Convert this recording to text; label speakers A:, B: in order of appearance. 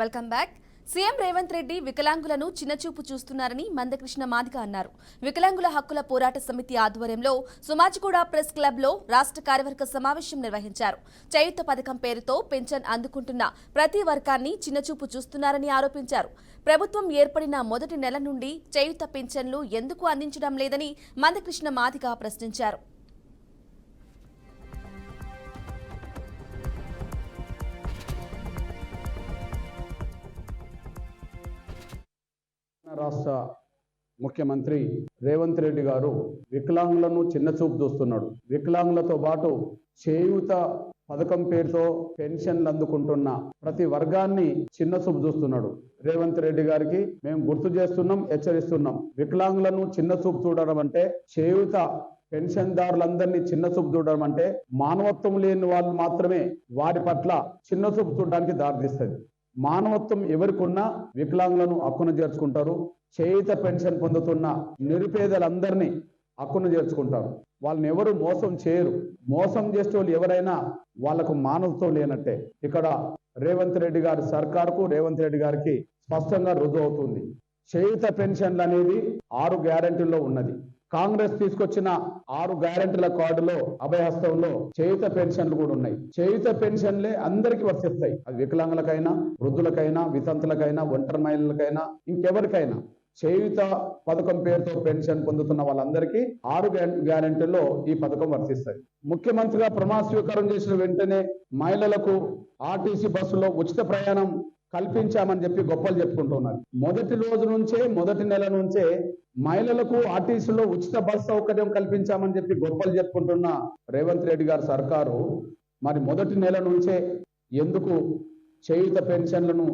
A: Welcome back. CM Revanth Reddy వికలాంగులను చిన్నచూపు చూస్తున్నారని మందకృష్ణ మాదిగ అన్నారు. వికలాంగుల హక్కుల పోరాట సమితి ఆధ్వర్యంలో సుమాజిగూడ ప్రెస్ క్లబ్లో రాష్ట్ర కార్యవర్గ సమావేశం నిర్వహించారు. చేయుత పథకం పేరుతో పెన్షన్ అందుకుంటున్న ప్రతి వర్గాన్ని చిన్నచూపు చూస్తున్నారని ఆరోపించారు. ప్రభుత్వం ఏర్పడిన మొదటి నెల నుండి చేయుత పెన్షన్లు ఎందుకు అందించడం లేదని మందకృష్ణ మాదిగ ప్రశ్నించారు.
B: రాష్ట్ర ముఖ్యమంత్రి రేవంత్ రెడ్డి గారు వికలాంగులను చిన్న చూపు చూస్తున్నాడు. వికలాంగులతో పాటు చేయూత పథకం పేరుతో పెన్షన్లు అందుకుంటున్న ప్రతి వర్గాన్ని చిన్న చూపు చూస్తున్నాడు. రేవంత్ రెడ్డి గారికి మేము గుర్తు చేస్తున్నాం హెచ్చరిస్తున్నాం. వికలాంగులను చిన్న చూపు చూడడం అంటే చేయూత పెన్షన్దారులందరినీ చిన్న చూపు చూడడం అంటే మానవత్వం లేని వాళ్ళు మాత్రమే వారి పట్ల చిన్న చూపు చూడడానికి దారితీస్తుంది. మానవత్వం ఎవరికున్నా వికలాంగులను హక్కున చేర్చుకుంటారు. చేయిత పెన్షన్ పొందుతున్న నిరుపేదలందరినీ హక్కున చేర్చుకుంటారు. వాళ్ళని ఎవరు మోసం చేయరు. మోసం చేసే వాళ్ళు ఎవరైనా వాళ్ళకు మానవత్వం లేనట్టే. ఇక్కడ రేవంత్ రెడ్డి గారి సర్కారుకు రేవంత్ రెడ్డి గారికి స్పష్టంగా రుజువు అవుతుంది. చేయుత పెన్షన్లు అనేది ఆరు గ్యారెంటీల్లో ఉన్నది. కాంగ్రెస్ తీసుకొచ్చిన ఆరు గ్యారెంటీల కార్డులో అభయహస్తంలో చేయుత పెన్షన్లు కూడా ఉన్నాయి. చేయుత పెన్షన్లే అందరికీ వర్తిస్తాయి. అది వికలాంగులకైనా వృద్ధులకైనా వితంతులకైనా ఒంటరి మహిళలకైనా ఇంకెవరికైనా. చేయుత పథకం పేరుతో పెన్షన్ పొందుతున్న వాళ్ళందరికీ ఆరు గ్యారెంటీల్లో ఈ పథకం వర్తిస్తాయి. ముఖ్యమంత్రిగా ప్రమాణ స్వీకారం చేసిన వెంటనే మహిళలకు ఆర్టీసీ బస్సులో ఉచిత ప్రయాణం కల్పించామని చెప్పి గొప్పలు చెప్పుకుంటున్నారు మొదటి రోజు నుంచే మొదటి నెల నుంచే మహిళలకు ఆర్టీసీలో ఉచిత బస్ సౌకర్యం కల్పించామని చెప్పి గొప్పలు చెప్పుకుంటున్న రేవంత్ రెడ్డి గారు సర్కారు మరి మొదటి నెల నుంచే ఎందుకు చేయుత పెన్షన్లను